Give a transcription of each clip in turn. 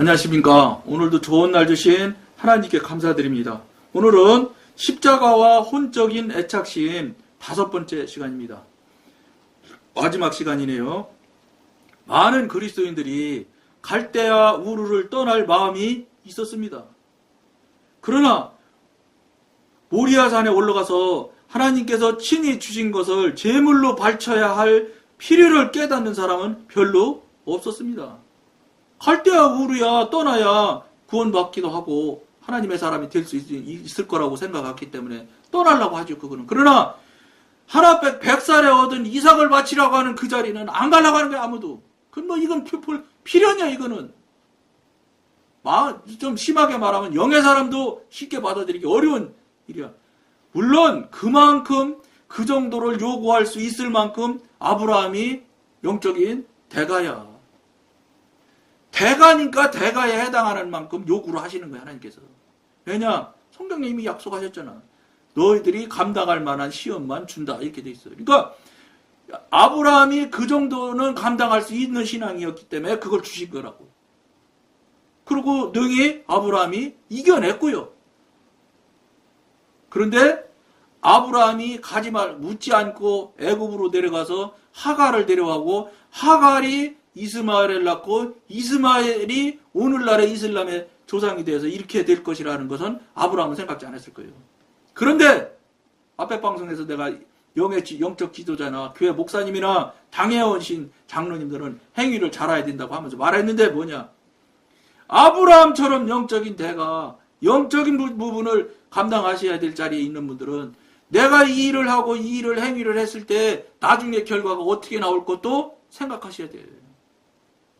안녕하십니까. 오늘도 좋은 날 주신 하나님께 감사드립니다. 오늘은 십자가와 혼적인 애착시인 다섯 번째 시간입니다. 마지막 시간이네요. 많은 그리스도인들이 갈대아 우르를 떠날 마음이 있었습니다. 그러나 모리아산에 올라가서 하나님께서 친히 주신 것을 제물로 바쳐야 할 필요를 깨닫는 사람은 별로 없었습니다. 갈대아 우르야 떠나야 구원받기도 하고 하나님의 사람이 될 수 있을 거라고 생각했기 때문에 떠나려고 하죠 그거는. 그러나 하나 백 백살에 얻은 이삭을 바치라고 하는 그 자리는 안 가려고 하는 거야 아무도. 그뭐 이건 피- 필연이야 이거는. 마- 좀 심하게 말하면 영의 사람도 쉽게 받아들이기 어려운 일이야. 물론 그만큼 그 정도를 요구할 수 있을 만큼 아브라함이 영적인 대가야 대가니까 대가에 해당하는 만큼 요구를 하시는 거야 하나님께서. 왜냐? 성경에 이미 약속하셨잖아. 너희들이 감당할 만한 시험만 준다 이렇게 돼 있어요. 그러니까 아브라함이 그 정도는 감당할 수 있는 신앙이었기 때문에 그걸 주신 거라고. 그리고 능히 아브라함이 이겨냈고요. 그런데 아브라함이 가지 말 묻지 않고 애굽으로 내려가서 하갈을 데려가고 하갈이 이스마엘을 낳고 이스마엘이 오늘날의 이슬람의 조상이 되어서 이렇게 될 것이라는 것은 아브라함은 생각지 않았을 거예요. 그런데 앞에 방송에서 내가 영의 지- 영적 지도자나 교회 목사님이나 당회원신 장로님들은 행위를 잘해야 된다고 하면서 말했는데 뭐냐? 아브라함처럼 영적인 대가 영적인 부- 부분을 감당하셔야 될 자리에 있는 분들은 내가 이 일을 하고 이 일을 행위를 했을 때 나중에 결과가 어떻게 나올 것도 생각하셔야 돼요.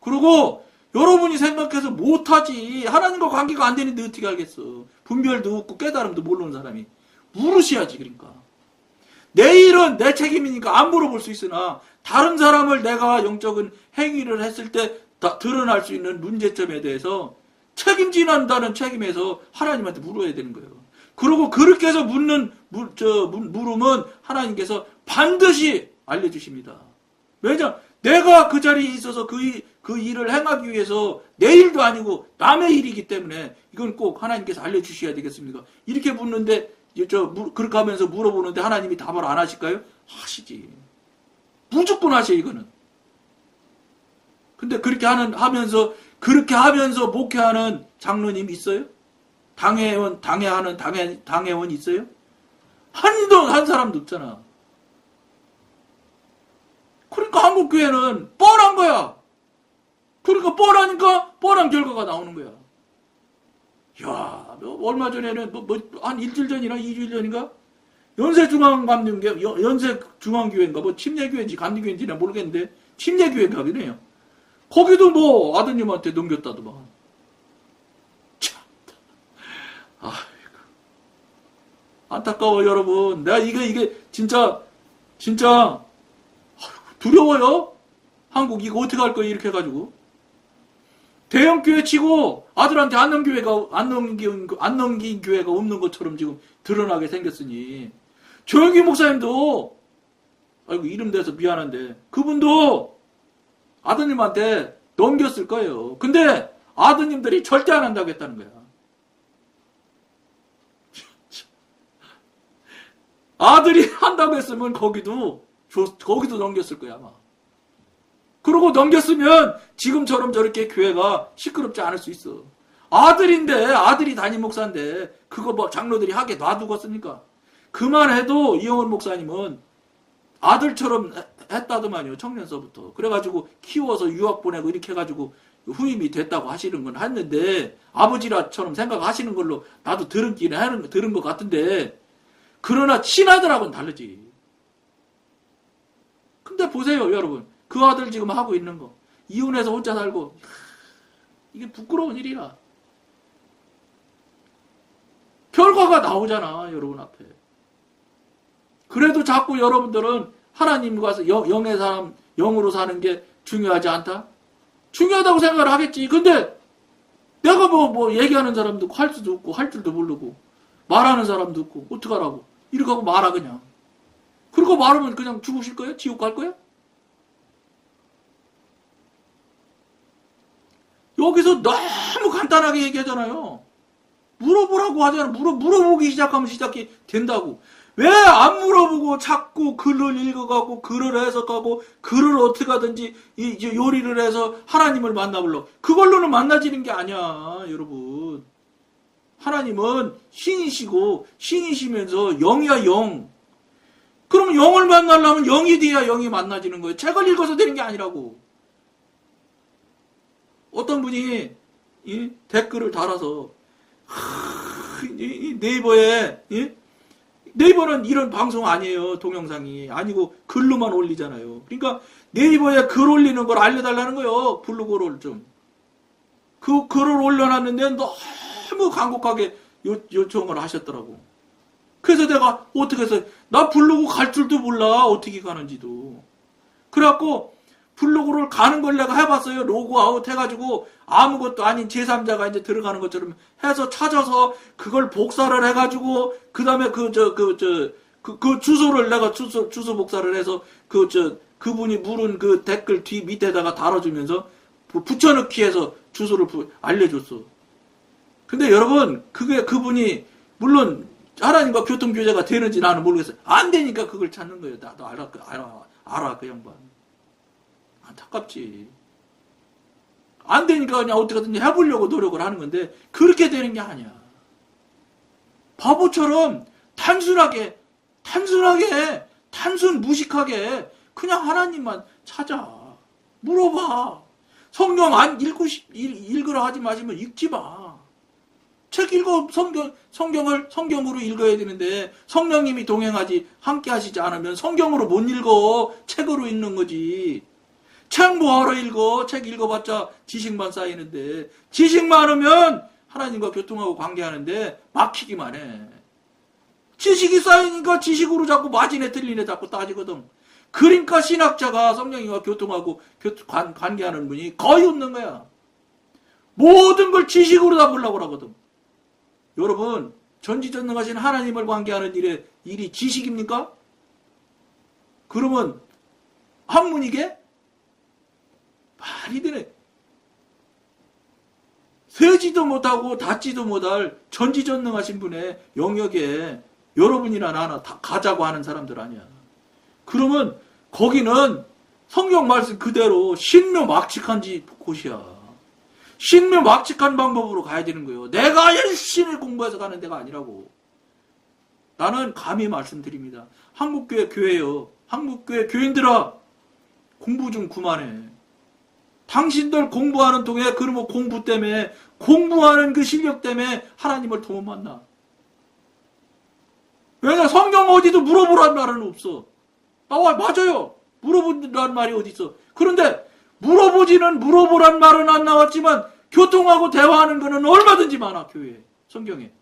그리고 여러분이 생각해서 못하지 하나님과 관계가 안 되는데 어떻게 알겠어 분별도 없고 깨달음도 모르는 사람이 물으셔야지 그러니까 내 일은 내 책임이니까 안 물어볼 수 있으나 다른 사람을 내가 영적인 행위를 했을 때다 드러날 수 있는 문제점에 대해서 책임진한다는 책임에서 하나님한테 물어야 되는 거예요. 그리고 그렇게 해서 묻는 물, 저, 물- 물음은 하나님께서 반드시 알려주십니다. 왜냐? 내가 그 자리에 있어서 그, 일- 그 일을 행하기 위해서 내 일도 아니고 남의 일이기 때문에 이건 꼭 하나님께서 알려주셔야 되겠습니까? 이렇게 묻는데, 저, 물- 그렇게 하면서 물어보는데 하나님이 답을 안 하실까요? 하시지. 무조건 하셔, 이거는. 근데 그렇게 하는, 하면서, 그렇게 하면서 목회하는 장로님 있어요? 당회원, 당회하는 당회, 당회원 있어요? 한도, 한 사람도 없잖아. 그러니까 한국 교회는 뻔한 거야. 그러니까 뻔하니까 뻔한 결과가 나오는 거야. 야, 뭐 얼마 전에는 뭐, 뭐, 한 일주일 전이나 이주일 전인가? 연세중앙감리교, 연세중앙교회인가, 뭐, 침례교회인지 감리교회인지 는 모르겠는데, 침례교회인가 그래요. 거기도 뭐, 아드님한테 넘겼다더만. 참. 아이고. 안타까워, 여러분. 내가 이게, 이게, 진짜, 진짜, 두려워요? 한국 이거 어떻게 할 거야 이렇게 해가지고 대형 교회 치고 아들한테 안 넘긴 교회가 안 넘긴 안 넘긴 교회가 없는 것처럼 지금 드러나게 생겼으니 조영기 목사님도 아이고 이름 대서 미안한데 그분도 아드님한테 넘겼을 거예요. 근데 아드님들이 절대 안 한다고 했다는 거야. 아들이 한다고 했으면 거기도 줬- 거기도 넘겼을 거야 아마. 그러고 넘겼으면 지금처럼 저렇게 교회가 시끄럽지 않을 수 있어. 아들인데 아들이 담임 목사인데 그거 뭐 장로들이 하게 놔두겠습니까? 그만해도 이영원 목사님은 아들처럼 해- 했다더만요 청년서부터. 그래가지고 키워서 유학 보내고 이렇게 해가지고 후임이 됐다고 하시는 건 했는데 아버지라처럼 생각하시는 걸로 나도 들은 하는 들은 것 같은데 그러나 친아들하고는 다르지. 근데 보세요, 여러분. 그 아들 지금 하고 있는 거. 이혼해서 혼자 살고. 이게 부끄러운 일이라. 결과가 나오잖아, 여러분 앞에. 그래도 자꾸 여러분들은 하나님과 영, 영의 사람, 영으로 사는 게 중요하지 않다? 중요하다고 생각을 하겠지. 근데 내가 뭐, 뭐, 얘기하는 사람도 할 수도 없고, 할 줄도 모르고, 말하는 사람도 없고, 어떡하라고. 이렇게 하고 말아, 그냥. 그리고 말하면 그냥 죽으실 거예요? 지옥 갈 거예요? 여기서 너무 간단하게 얘기하잖아요. 물어보라고 하잖아. 물어, 물어보기 시작하면 시작이 된다고. 왜 안 물어보고 자꾸 글을 읽어가고 글을 해석하고 글을 어떻게 하든지 이- 이제 요리를 해서 하나님을 만나보려. 그걸로는 만나지는 게 아니야, 여러분. 하나님은 신이시고 신이시면서 영이야 영. 그럼 영을 만나려면 영이 돼야 영이 만나지는 거예요. 책을 읽어서 되는 게 아니라고. 어떤 분이 이 댓글을 달아서 하, 네이버에 이? 네이버는 이런 방송 아니에요. 동영상이 아니고 글로만 올리잖아요. 그러니까 네이버에 글 올리는 걸 알려달라는 거예요. 블로그를 좀. 그 글을 올려놨는데 너무 간곡하게 요, 요청을 하셨더라고. 그래서 내가 어떻게 해서 나 블로그 갈 줄도 몰라 어떻게 가는지도. 그래갖고 블로그를 가는 걸 내가 해봤어요. 로그 아웃 해가지고 아무것도 아닌 제3자가 이제 들어가는 것처럼 해서 찾아서 그걸 복사를 해가지고 그 다음에 그 저 그 저 그 그 주소를 내가 주소 주소 복사를 해서 그 저 그분이 물은 그 댓글 뒤 밑에다가 달아주면서 부- 붙여넣기 해서 주소를 부- 알려줬어. 근데 여러분 그게 그분이 물론 하나님과 교통 교제가 되는지 나는 모르겠어요. 안 되니까 그걸 찾는 거예요. 나도 알아 그- 알아 알아 그 양반. 안타깝지. 안 되니까 그냥 어떻게든지 해보려고 노력을 하는 건데 그렇게 되는 게 아니야. 바보처럼 단순하게 단순하게 단순 무식하게 그냥 하나님만 찾아 물어봐. 성경 안 읽고 싶, 읽, 읽으라 하지 마시면 읽지 마. 책 읽어 성경 성경을 성경으로 읽어야 되는데 성령님이 동행하지 함께 하시지 않으면 성경으로 못 읽어 책으로 읽는 거지. 책 뭐하러 읽어? 책 읽어봤자 지식만 쌓이는데 지식 많으면 하나님과 교통하고 관계하는데 막히기만 해. 지식이 쌓이니까 지식으로 자꾸 맞이네 틀리네 자꾸 따지거든. 그러니까 신학자가 성령님과 교통하고 교- 관, 관계하는 분이 거의 없는 거야. 모든 걸 지식으로 다 보려고 하거든. 여러분 전지전능하신 하나님을 관계하는 일에 일이 지식입니까? 그러면 한문이게 말이 되네. 세지도 못하고 닿지도 못할 전지전능하신 분의 영역에 여러분이나 나나 다 가자고 하는 사람들 아니야. 그러면 거기는 성경 말씀 그대로 신묘 막측한 지 곳이야. 신묘막측한 방법으로 가야 되는 거예요. 내가 열심히 공부해서 가는 데가 아니라고. 나는 감히 말씀드립니다. 한국교회 교회요. 한국교회 교인들아 공부 좀 그만해. 당신들 공부하는 동에 그러면 공부 때문에 공부하는 그 실력 때문에 하나님을 더 못 만나. 왜냐 성경 어디도 물어보란 말은 없어. 나와 맞아요. 물어보란 말이 어디 있어. 그런데 물어보지는 물어보란 말은 안 나왔지만 교통하고 대화하는 거는 얼마든지 많아 교회에 성경에.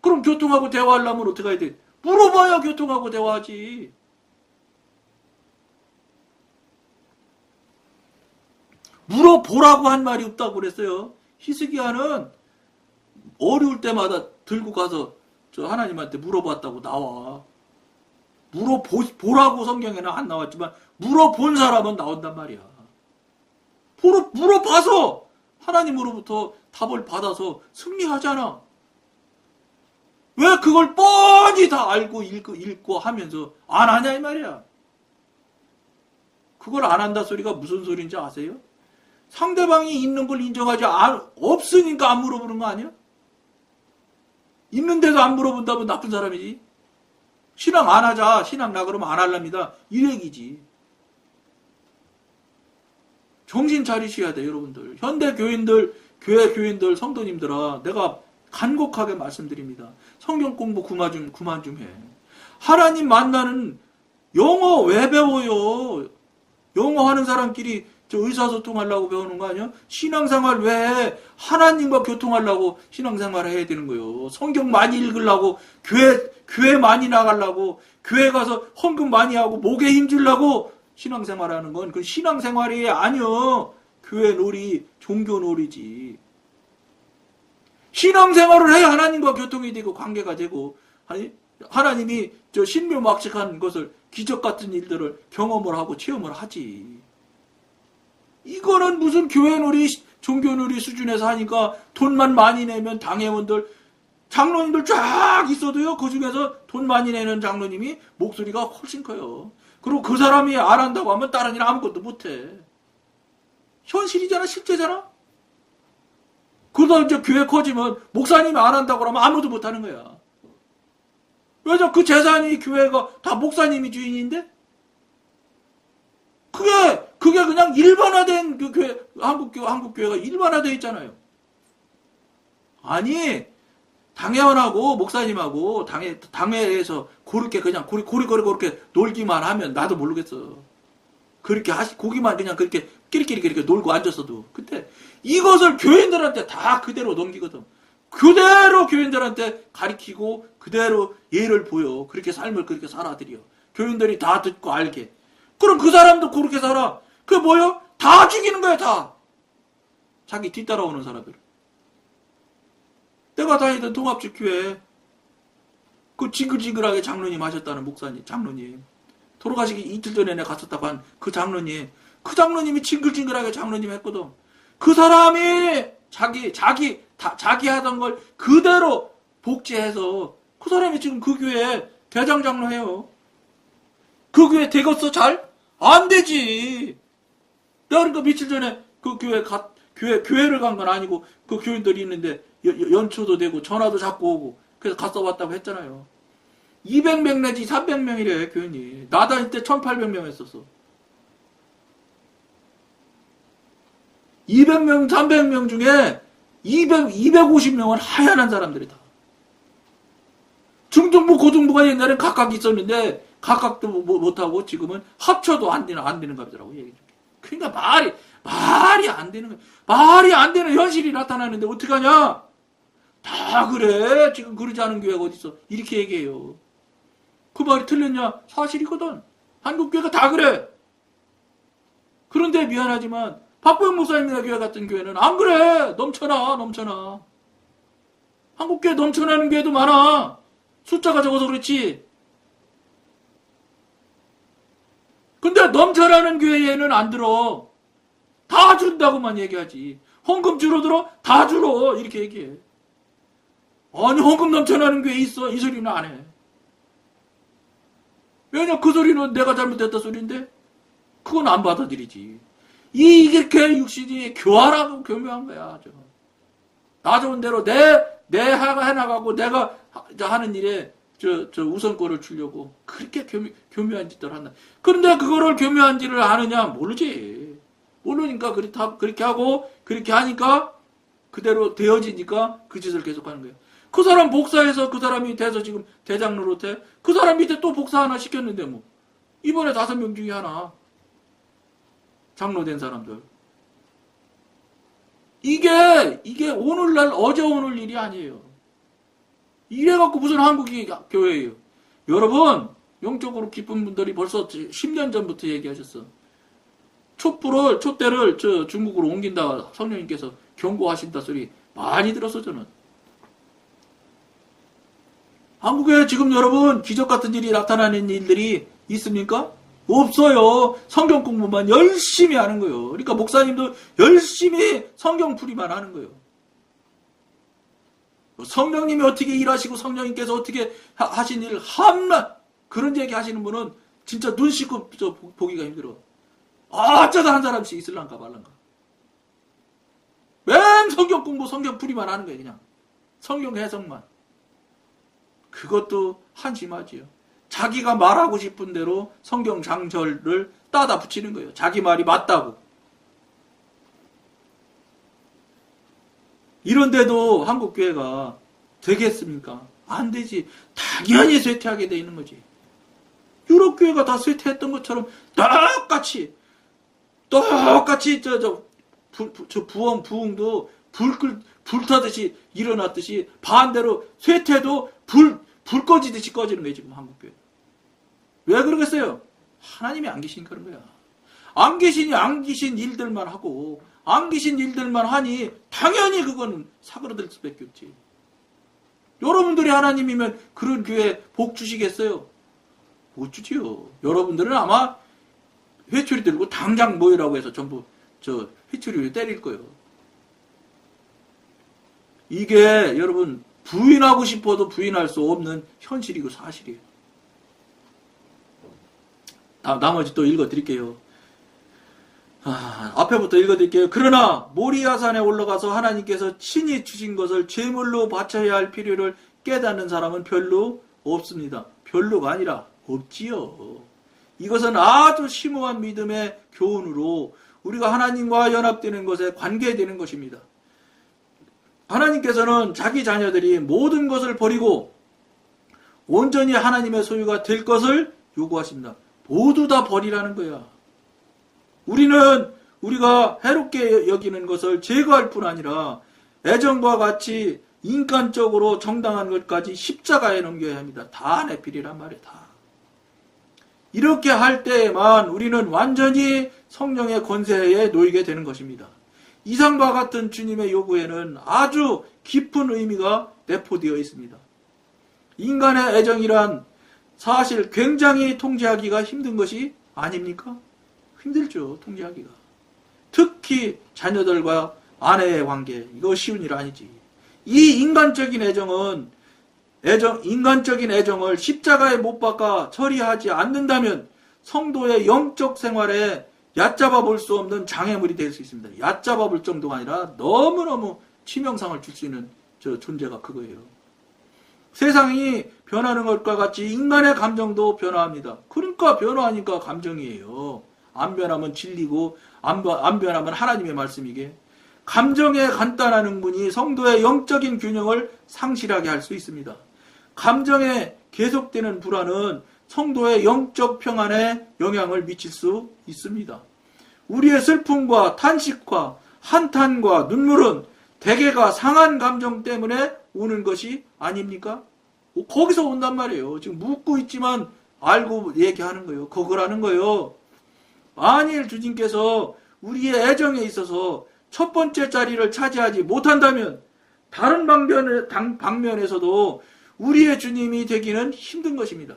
그럼 교통하고 대화하려면 어떻게 해야 돼? 물어봐야 교통하고 대화하지. 물어보라고 한 말이 없다고 그랬어요. 히스기야는 어려울 때마다 들고 가서 저 하나님한테 물어봤다고 나와. 물어보라고 성경에는 안 나왔지만 물어본 사람은 나온단 말이야. 물어, 물어봐서 하나님으로부터 답을 받아서 승리하잖아. 왜 그걸 뻔히 다 알고 읽고, 읽고 하면서 안 하냐 이 말이야. 그걸 안 한다 소리가 무슨 소리인지 아세요? 상대방이 있는 걸 인정하지 않, 없으니까 안 물어보는 거 아니야? 있는데도 안 물어본다면 나쁜 사람이지. 신앙 안 하자. 신앙 나 그러면 안 할랍니다. 이 얘기지. 정신 차리셔야 돼, 여러분들. 현대 교인들, 교회 교인들, 성도님들아, 내가 간곡하게 말씀드립니다. 성경 공부 그만 좀, 그만 좀 해. 하나님 만나는 영어 왜 배워요? 영어 하는 사람끼리 저 의사소통 하려고 배우는 거 아니야? 신앙생활 왜 하나님과 교통하려고 신앙생활을 해야 되는 거예요? 성경 많이 읽으려고 교회 교회 많이 나가려고 교회 가서 헌금 많이 하고 목에 힘주려고 신앙생활하는 건 그 신앙생활이 아니요. 교회 놀이 종교 놀이지. 신앙생활을 해야 하나님과 교통이 되고 관계가 되고 아니 하나님이 저 신묘막측한 것을 기적 같은 일들을 경험을 하고 체험을 하지. 이거는 무슨 교회 놀이 종교누리 수준에서 하니까 돈만 많이 내면 당회원들 장로님들 쫙 있어도요 그 중에서 돈 많이 내는 장로님이 목소리가 훨씬 커요. 그리고 그 사람이 안 한다고 하면 다른 일 아무것도 못해. 현실이잖아 실제잖아. 그러다 이제 교회 커지면 목사님이 안 한다고 그러면 아무도 못 하는 거야. 왜죠? 그 재산이 교회가 다 목사님이 주인인데? 그게, 그게 그냥 일반화된 그 교회, 한국교, 한국교회가 일반화되어 있잖아요. 아니, 당회원하고 목사님하고 당회, 당회에서 그렇게 그냥 고리 고리 그렇게 놀기만 하면 나도 모르겠어. 그렇게 하시, 고기만 그냥 그렇게 끼리끼리 그렇게 놀고 앉았어도. 근데 이것을 교인들한테 다 그대로 넘기거든. 그대로 교인들한테 가리키고 그대로 예를 보여. 그렇게 삶을 그렇게 살아들여. 교인들이 다 듣고 알게. 그럼 그 사람도 그렇게 살아. 그게 뭐요? 다 죽이는 거야, 다. 자기 뒤따라오는 사람들. 내가 다니던 통합집 교회 그 징글징글하게 장로님 하셨다는 목사님, 장로님. 돌아가시기 이틀 전에 내가 갔었다고 한 그 장로님. 그 장로님이 징글징글하게 장로님 했거든. 그 사람이 자기, 자기, 다, 자기 하던 걸 그대로 복제해서 그 사람이 지금 그 교회 대장장로 해요. 그 교회 되겠어, 잘? 안 되지. 내가 그러니까 며칠 전에 그 교회 가, 교회, 교회를 간 건 아니고 그 교인들이 있는데 연- 연초도 되고 전화도 자꾸 오고 그래서 갔다 왔다고 했잖아요. 200명 내지 300명이래, 교인이. 나 다닐 때 1800명 했었어. 200명, 300명 중에 200, 250명은 하얀한 사람들이다. 중등부, 고등부가 옛날엔 각각 있었는데, 각각도 뭐- 못하고 지금은 합쳐도 안 되는, 안 되는 값이더라고, 얘기 중에. 그러니까 말이, 말이 안 되는. 말이 안 되는 현실이 나타나는데 어떡하냐? 다 그래. 지금 그러지 않은 교회가 어딨어. 이렇게 얘기해요. 그 말이 틀렸냐? 사실이거든. 한국교회가 다 그래. 그런데 미안하지만 박보영 목사님이나 교회 같은 교회는 안 그래. 넘쳐나, 넘쳐나. 한국교회 넘쳐나는 교회도 많아. 숫자가 적어서 그렇지. 근데 넘쳐나는 교회에는 안 들어. 다 준다고만 얘기하지. 헌금 줄어들어? 다 줄어. 이렇게 얘기해. 아니, 헌금 넘쳐나는 교회 있어. 이 소리는 안 해. 왜냐, 그 소리는 내가 잘못했다 소리인데? 그건 안 받아들이지. 이- 이렇게 육신이 교활하고 교묘한 거야. 저. 나 좋은 대로 내, 내 하가 해나가고 내가 하는 일에 저, 저 우선권을 주려고 그렇게 교묘, 교묘한 짓을 한다. 그런데 그거를 교묘한 짓을 아느냐? 모르지. 모르니까 그렇다, 그렇게 하고 그렇게 하니까 그대로 되어지니까 그 짓을 계속 하는 거예요. 그 사람 복사해서 그 사람이 돼서 지금 대장로로 돼. 그 사람 밑에 또 복사 하나 시켰는데 뭐. 이번에 다섯 명 중에 하나. 장로 된 사람들. 이게, 이게 오늘날, 어제 오늘 일이 아니에요. 이래갖고 무슨 한국이 교회예요. 여러분, 영적으로 기쁜 분들이 벌써 10년 전부터 얘기하셨어. 촛불을, 촛대를 저 중국으로 옮긴다 성령님께서 경고하신다 소리 많이 들었어, 저는. 한국에 지금 여러분 기적 같은 일이 나타나는 일들이 있습니까? 없어요. 성경 공부만 열심히 하는 거예요. 그러니까 목사님도 열심히 성경 풀이만 하는 거예요. 성령님이 어떻게 일하시고 성령님께서 어떻게 하- 하신 일 한낱 그런 얘기 하시는 분은 진짜 눈 씻고 저 보- 보기가 힘들어. 어쩌다 한 사람씩 있을란가 말란가. 맨 성경 공부 성경 풀이만 하는 거예요 그냥. 성경 해석만. 그것도 한심하지요. 자기가 말하고 싶은 대로 성경 장절을 따다 붙이는 거예요. 자기 말이 맞다고. 이런데도 한국 교회가 되겠습니까? 안 되지. 당연히 쇠퇴하게 돼 있는 거지. 유럽 교회가 다 쇠퇴했던 것처럼 똑같이 똑같이 저저저 부흥 부흥도 불끌 불타듯이 일어났듯이 반대로 쇠퇴도 불 불 꺼지듯이 꺼지는 거예요 지금 한국 교회. 왜 그러겠어요? 하나님이 안 계시니까 그런 거야. 안 계시니 안 계신 일들만 하고 안 계신 일들만 하니 당연히 그거는 사그러들 수밖에 없지. 여러분들이 하나님이면 그런 교회 복 주시겠어요? 못 주지요. 여러분들은 아마 회초리 들고 당장 모이라고 해서 전부 저 회초리를 때릴 거예요. 이게 여러분 부인하고 싶어도 부인할 수 없는 현실이고 사실이에요. 다, 나머지 또 읽어 드릴게요. 아, 앞에부터 읽어 드릴게요. 그러나 모리아산에 올라가서 하나님께서 친히 주신 것을 제물로 바쳐야 할 필요를 깨닫는 사람은 별로 없습니다. 별로가 아니라 없지요. 이것은 아주 심오한 믿음의 교훈으로 우리가 하나님과 연합되는 것에 관계되는 것입니다. 하나님께서는 자기 자녀들이 모든 것을 버리고 온전히 하나님의 소유가 될 것을 요구하십니다. 모두 다 버리라는 거야. 우리는 우리가 해롭게 여기는 것을 제거할 뿐 아니라 애정과 같이 인간적으로 정당한 것까지 십자가에 넘겨야 합니다. 다 내필이란 말이에요. 다. 이렇게 할 때에만 우리는 완전히 성령의 권세에 놓이게 되는 것입니다. 이상과 같은 주님의 요구에는 아주 깊은 의미가 내포되어 있습니다. 인간의 애정이란 사실 굉장히 통제하기가 힘든 것이 아닙니까? 힘들죠, 통제하기가. 특히 자녀들과 아내의 관계, 이거 쉬운 일 아니지. 이 인간적인 애정은 애정, 인간적인 애정을 십자가에 못 박아 처리하지 않는다면 성도의 영적 생활에 얕잡아 볼 수 없는 장애물이 될 수 있습니다. 얕잡아 볼 정도가 아니라 너무너무 치명상을 줄 수 있는 저 존재가 그거예요. 세상이 변하는 것과 같이 인간의 감정도 변화합니다. 그러니까 변화하니까 감정이에요. 안 변하면 진리고 안, 안 변하면 하나님의 말씀이게. 감정에 간단한 분이 성도의 영적인 균형을 상실하게 할 수 있습니다. 감정에 계속되는 불안은 성도의 영적 평안에 영향을 미칠 수 있습니다. 우리의 슬픔과 탄식과 한탄과 눈물은 대개가 상한 감정 때문에 오는 것이 아닙니까? 거기서 온단 말이에요. 지금 묻고 있지만 알고 얘기하는 거예요. 그거라는 거예요. 만일 주님께서 우리의 애정에 있어서 첫 번째 자리를 차지하지 못한다면 다른 방면, 방면에서도 우리의 주님이 되기는 힘든 것입니다.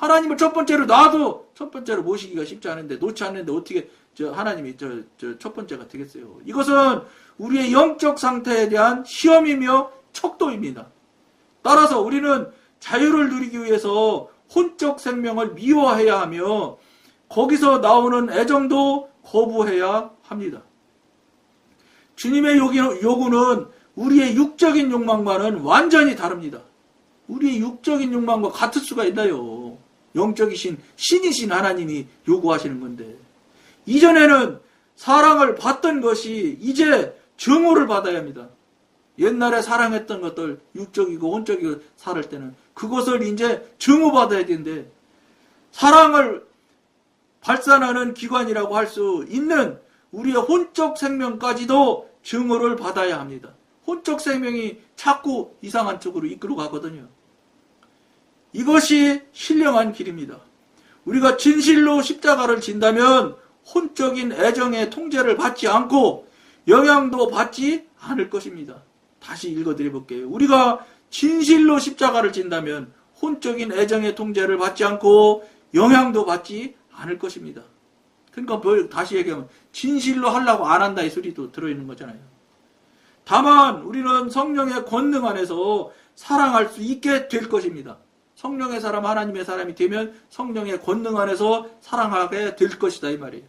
하나님을 첫 번째로 놔도 첫 번째로 모시기가 쉽지 않은데 놓지 않는데 어떻게 저 하나님이 저첫 번째가 되겠어요. 이것은 우리의 영적 상태에 대한 시험이며 척도입니다. 따라서 우리는 자유를 누리기 위해서 혼적 생명을 미워해야 하며 거기서 나오는 애정도 거부해야 합니다. 주님의 요구는 우리의 육적인 욕망과는 완전히 다릅니다. 우리의 육적인 욕망과 같을 수가 있나요? 영적이신 신이신 하나님이 요구하시는 건데 이전에는 사랑을 받던 것이 이제 증오를 받아야 합니다. 옛날에 사랑했던 것들 육적이고 혼적이고 살을 때는 그것을 이제 증오받아야 되는데 사랑을 발산하는 기관이라고 할 수 있는 우리의 혼적 생명까지도 증오를 받아야 합니다. 혼적 생명이 자꾸 이상한 쪽으로 이끌어 가거든요. 이것이 신령한 길입니다. 우리가 진실로 십자가를 진다면 혼적인 애정의 통제를 받지 않고 영향도 받지 않을 것입니다. 다시 읽어드려 볼게요. 우리가 진실로 십자가를 진다면 혼적인 애정의 통제를 받지 않고 영향도 받지 않을 것입니다. 그러니까 뭐 다시 얘기하면 진실로 하려고 안 한다 이 소리도 들어있는 거잖아요. 다만 우리는 성령의 권능 안에서 사랑할 수 있게 될 것입니다. 성령의 사람, 하나님의 사람이 되면 성령의 권능 안에서 사랑하게 될 것이다 이 말이에요.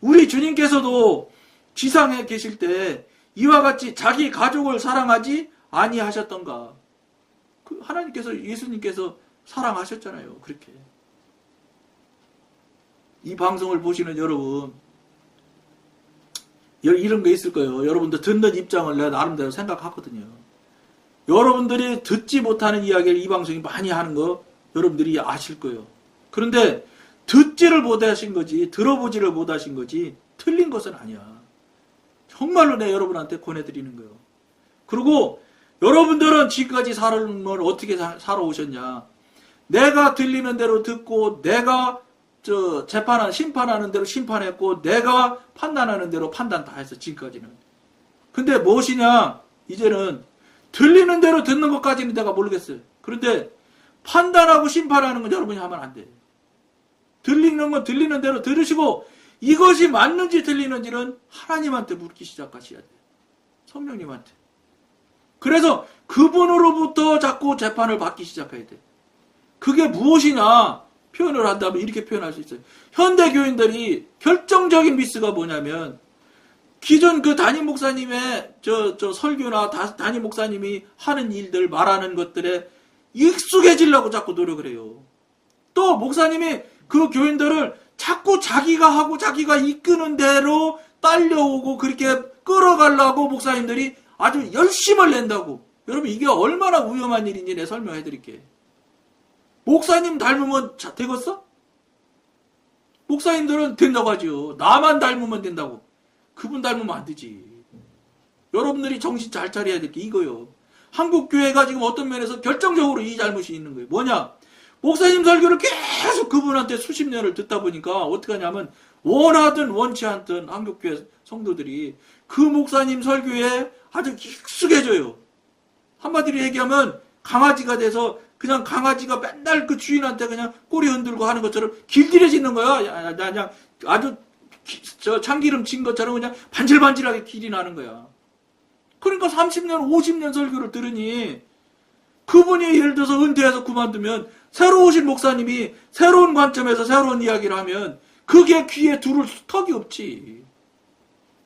우리 주님께서도 지상에 계실 때 이와 같이 자기 가족을 사랑하지 아니하셨던가? 그 하나님께서 예수님께서 사랑하셨잖아요. 그렇게. 이 방송을 보시는 여러분 이런 게 있을 거예요. 여러분들 듣는 입장을 내가 나름대로 생각하거든요. 여러분들이 듣지 못하는 이야기를 이 방송이 많이 하는 거 여러분들이 아실 거예요. 그런데 듣지를 못하신 거지 들어보지를 못하신 거지 틀린 것은 아니야. 정말로 내 여러분한테 권해드리는 거예요. 그리고 여러분들은 지금까지 삶을 어떻게 살아오셨냐. 내가 들리는 대로 듣고 내가 저 재판하는 심판하는 대로 심판했고 내가 판단하는 대로 판단 다 했어 지금까지는. 근데 무엇이냐 이제는 들리는 대로 듣는 것까지는 내가 모르겠어요. 그런데 판단하고 심판하는 건 여러분이 하면 안 돼. 들리는 건 들리는 대로 들으시고 이것이 맞는지 틀리는지는 하나님한테 묻기 시작하셔야 돼요. 성령님한테. 그래서 그분으로부터 자꾸 재판을 받기 시작해야 돼. 그게 무엇이냐 표현을 한다면 이렇게 표현할 수 있어요. 현대 교인들이 결정적인 미스가 뭐냐면 기존 그 담임 목사님의 저, 저 설교나 다- 담임 목사님이 하는 일들 말하는 것들에 익숙해지려고 자꾸 노력을 해요. 또 목사님이 그 교인들을 자꾸 자기가 하고 자기가 이끄는 대로 딸려오고 그렇게 끌어가려고 목사님들이 아주 열심을 낸다고. 여러분 이게 얼마나 위험한 일인지 내가 설명해 드릴게. 목사님 닮으면 자, 되겠어? 목사님들은 된다고 하죠. 나만 닮으면 된다고. 그분 닮으면 안 되지. 여러분들이 정신 잘 차려야 될 게 이거요. 한국 교회가 지금 어떤 면에서 결정적으로 이 잘못이 있는 거예요. 뭐냐? 목사님 설교를 계속 그분한테 수십 년을 듣다 보니까 어떻게 하냐면 원하든 원치 않든 한국 교회 성도들이 그 목사님 설교에 아주 익숙해져요. 한마디로 얘기하면 강아지가 돼서 그냥 강아지가 맨날 그 주인한테 그냥 꼬리 흔들고 하는 것처럼 길들여지는 거야. 그냥 아주 기- 저 참기름 친 것처럼 그냥 반질반질하게 길이 나는 거야. 그러니까 30년, 50년 설교를 들으니 그분이 예를 들어서 은퇴해서 그만두면 새로 오신 목사님이 새로운 관점에서 새로운 이야기를 하면 그게 귀에 두를 턱이 없지.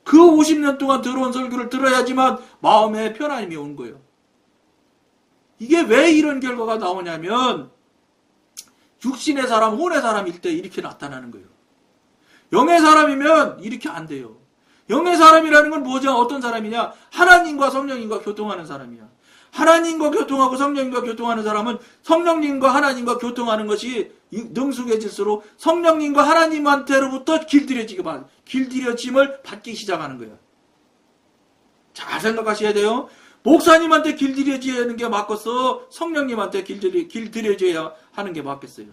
그 50년 동안 들어온 설교를 들어야지만 마음에 편안함이 온 거예요. 이게 왜 이런 결과가 나오냐면 육신의 사람, 혼의 사람일 때 이렇게 나타나는 거예요. 영의 사람이면 이렇게 안 돼요. 영의 사람이라는 건 뭐죠? 어떤 사람이냐? 하나님과 성령님과 교통하는 사람이야. 하나님과 교통하고 성령님과 교통하는 사람은 성령님과 하나님과 교통하는 것이 능숙해질수록 성령님과 하나님한테로부터 길들여지게 받, 길들여짐을 받기 시작하는 거예요. 잘 생각하셔야 돼요. 목사님한테 길들여져야 하는 게 맞겠어? 성령님한테 길들여, 길들여져야 하는 게 맞겠어요?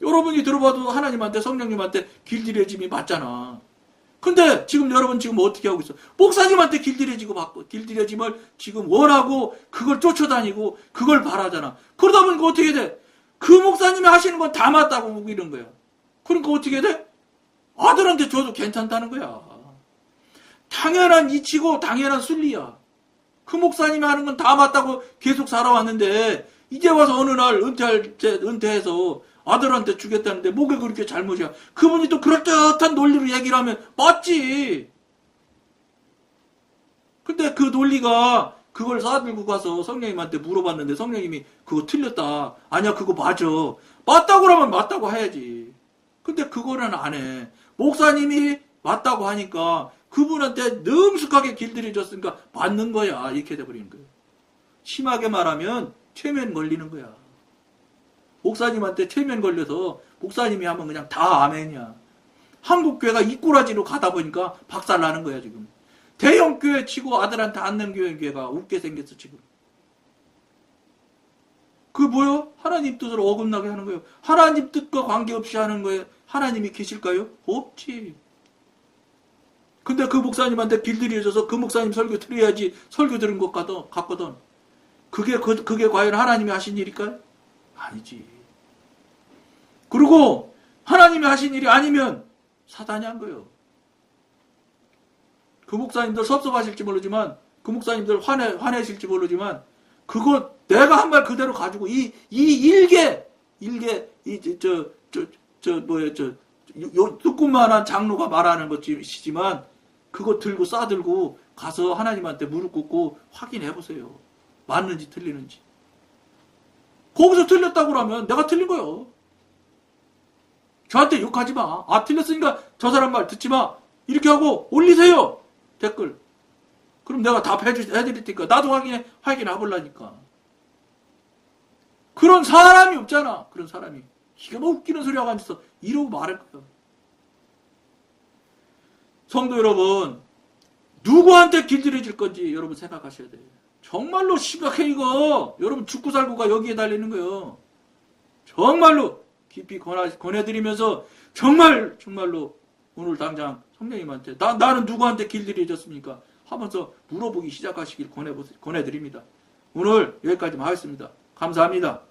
여러분이 들어봐도 하나님한테 성령님한테 길들여짐이 맞잖아. 근데 지금 여러분 지금 어떻게 하고 있어? 목사님한테 길들여지고 받고 길들여짐을 지금 원하고 그걸 쫓아다니고 그걸 바라잖아. 그러다 보니까 어떻게 돼? 그 목사님이 하시는 건 다 맞다고 보고 이런 거야. 그러니까 어떻게 돼? 아들한테 줘도 괜찮다는 거야. 당연한 이치고 당연한 순리야. 그 목사님이 하는 건 다 맞다고 계속 살아왔는데 이제 와서 어느 날 은퇴할 때 은퇴해서 아들한테 주겠다는데 뭐가 그렇게 잘못이야? 그분이 또 그럴듯한 논리로 얘기를 하면 맞지. 근데 그 논리가 그걸 싸들고 가서 성령님한테 물어봤는데 성령님이 그거 틀렸다. 아니야 그거 맞아. 맞다고 그러면 맞다고 해야지. 근데 그거는 안 해. 목사님이 맞다고 하니까 그분한테 능숙하게 길들여줬으니까 맞는 거야. 이렇게 돼버리는 거예요. 심하게 말하면 최면 걸리는 거야. 목사님한테 최면 걸려서 목사님이 하면 그냥 다 아멘이야. 한국 교회가 이꾸라지로 가다 보니까 박살 나는 거야 지금. 대형 교회 치고 아들한테 안는 교회 교회가 웃게 생겼어 지금. 그 뭐요? 하나님 뜻을 어긋나게 하는 거예요. 하나님 뜻과 관계없이 하는 거에 하나님이 계실까요? 없지. 근데 그 목사님한테 길들여져서 그 목사님 설교 들어야지 설교 들은 것. 같거든. 그게 그, 그게 과연 하나님이 하신 일일까요? 아니지. 그리고 하나님이 하신 일이 아니면 사단이 한 거예요. 그 목사님들 섭섭하실지 모르지만 그 목사님들 화내 화내실지 모르지만 그거 내가 한 말 그대로 가지고 이 이 일개 일개 이 저 저 저 뭐야 저 요, 조그만한 장로가 말하는 것이지만 그거 들고 싸들고 가서 하나님한테 무릎 꿇고 확인해 보세요. 맞는지 틀리는지. 거기서 틀렸다고 그러면 내가 틀린 거예요. 저한테 욕하지 마. 아, 틀렸으니까 저 사람 말 듣지 마. 이렇게 하고 올리세요. 댓글. 그럼 내가 답해 주, 해드릴 테니까. 나도 확인해, 확인해 보려니까. 그런 사람이 없잖아. 그런 사람이. 기가 뭐 웃기는 소리 하고 앉아서 이러고 말할 거야. 성도 여러분, 누구한테 길들여질 건지 여러분 생각하셔야 돼요. 정말로 심각해 이거. 여러분 죽고 살고가 여기에 달리는 거예요. 정말로 깊이 권하, 권해드리면서 정말 정말로 오늘 당장 성령님한테 나, 나는 누구한테 길들여졌습니까? 하면서 물어보기 시작하시길 권해, 권해드립니다. 오늘 여기까지만 하겠습니다. 감사합니다.